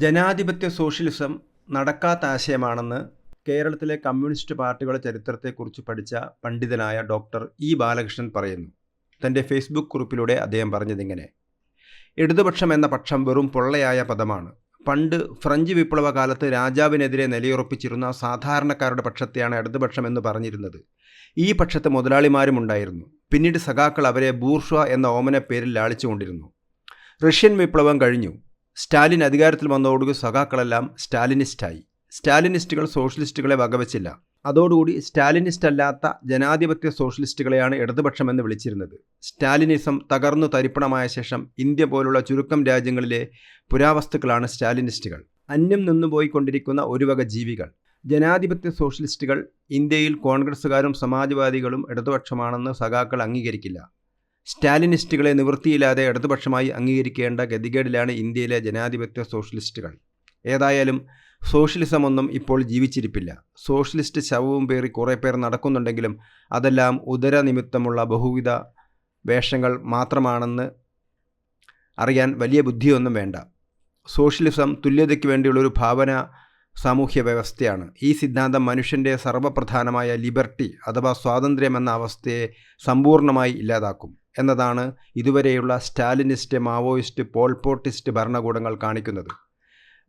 ജനാധിപത്യ സോഷ്യലിസം നടക്കാത്ത ആശയമാണെന്ന് കേരളത്തിലെ കമ്മ്യൂണിസ്റ്റ് പാർട്ടികളുടെ ചരിത്രത്തെക്കുറിച്ച് പഠിച്ച പണ്ഡിതനായ ഡോക്ടർ ഇ ബാലകൃഷ്ണൻ പറയുന്നു. തന്റെ ഫേസ്ബുക്ക് കുറിപ്പിലൂടെ അദ്ദേഹം പറഞ്ഞതിങ്ങനെ ഇടതുപക്ഷം എന്ന പക്ഷം വെറും പൊള്ളയായ പദമാണ്. പണ്ട് ഫ്രഞ്ച് വിപ്ലവകാലത്ത് രാജാവിനെതിരെ നിലയുറപ്പിച്ചിരുന്ന സാധാരണക്കാരുടെ പക്ഷത്തെയാണ് ഇടതുപക്ഷം എന്ന് പറഞ്ഞിരുന്നത്. ഈ പക്ഷത്ത് മുതലാളിമാരും ഉണ്ടായിരുന്നു. പിന്നീട് സഖാക്കൾ അവരെ ബൂർഷ്വ എന്ന ഓമന പേരിൽ ലാളിച്ചുകൊണ്ടിരുന്നു. റഷ്യൻ വിപ്ലവം കഴിഞ്ഞു. സ്റ്റാലിൻ അധികാരത്തിൽ വന്നതോടുകൂടി സഖാക്കളെല്ലാം സ്റ്റാലിനിസ്റ്റായി. സ്റ്റാലിനിസ്റ്റുകൾ സോഷ്യലിസ്റ്റുകളെ വകവച്ചില്ല. അതോടുകൂടി സ്റ്റാലിനിസ്റ്റ് അല്ലാത്ത ജനാധിപത്യ സോഷ്യലിസ്റ്റുകളെയാണ് ഇടതുപക്ഷമെന്ന് വിളിച്ചിരുന്നത്. സ്റ്റാലിനിസം തകർന്നു തരിപ്പണമായ ശേഷം ഇന്ത്യ പോലുള്ള ചുരുക്കം രാജ്യങ്ങളിലെ പുരാവസ്തുക്കളാണ് സ്റ്റാലിനിസ്റ്റുകൾ. അന്യം നിന്നുപോയിക്കൊണ്ടിരിക്കുന്ന ഒരു വക ജീവികൾ. ജനാധിപത്യ സോഷ്യലിസ്റ്റുകൾ ഇന്ത്യയിൽ കോൺഗ്രസ്സുകാരും സമാജ്വാദികളും ഇടതുപക്ഷമാണെന്ന് സഖാക്കൾ അംഗീകരിക്കില്ല. സ്റ്റാലിനിസ്റ്റുകളെ നിവൃത്തിയില്ലാതെ ഇടതുപക്ഷമായി അംഗീകരിക്കേണ്ട ഗതികേടിലാണ് ഇന്ത്യയിലെ ജനാധിപത്യ സോഷ്യലിസ്റ്റുകൾ. ഏതായാലും സോഷ്യലിസം ഒന്നും ഇപ്പോൾ ജീവിച്ചിരിപ്പില്ല. സോഷ്യലിസ്റ്റ് ശവവും പേറി കുറേ പേർ നടക്കുന്നുണ്ടെങ്കിലും അതെല്ലാം ഉദര നിമിത്തമുള്ള ബഹുവിധ വേഷങ്ങൾ മാത്രമാണെന്ന് അറിയാൻ വലിയ ബുദ്ധിയൊന്നും വേണ്ട. സോഷ്യലിസം തുല്യതയ്ക്ക് വേണ്ടിയുള്ളൊരു ഭാവന സാമൂഹ്യ വ്യവസ്ഥയാണ്. ഈ സിദ്ധാന്തം മനുഷ്യന്റെ സർവപ്രധാനമായ ലിബർട്ടി അഥവാ സ്വാതന്ത്ര്യം എന്ന അവസ്ഥയെ സമ്പൂർണമായി ഇല്ലാതാക്കും. എന്നതാണ് ഇതുവരെയുള്ള സ്റ്റാലിനിസ്റ്റ് മാവോയിസ്റ്റ് പോൾപോട്ടിസ്റ്റ് ഭരണകൂടങ്ങൾ കാണിക്കുന്നത്.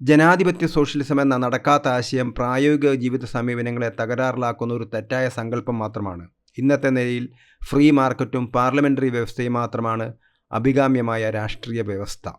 ജനാധിപത്യ സോഷ്യലിസം എന്ന നടക്കാത്ത ആശയം പ്രായോഗിക ജീവിത സമീപനങ്ങളെ തകരാറിലാക്കുന്ന ഒരു തെറ്റായ സങ്കല്പം മാത്രമാണ്. ഇന്നത്തെ നിലയിൽ ഫ്രീ മാർക്കറ്റും പാർലമെന്ററി വ്യവസ്ഥയും മാത്രമാണ് അഭികാമ്യമായ രാഷ്ട്രീയ വ്യവസ്ഥ.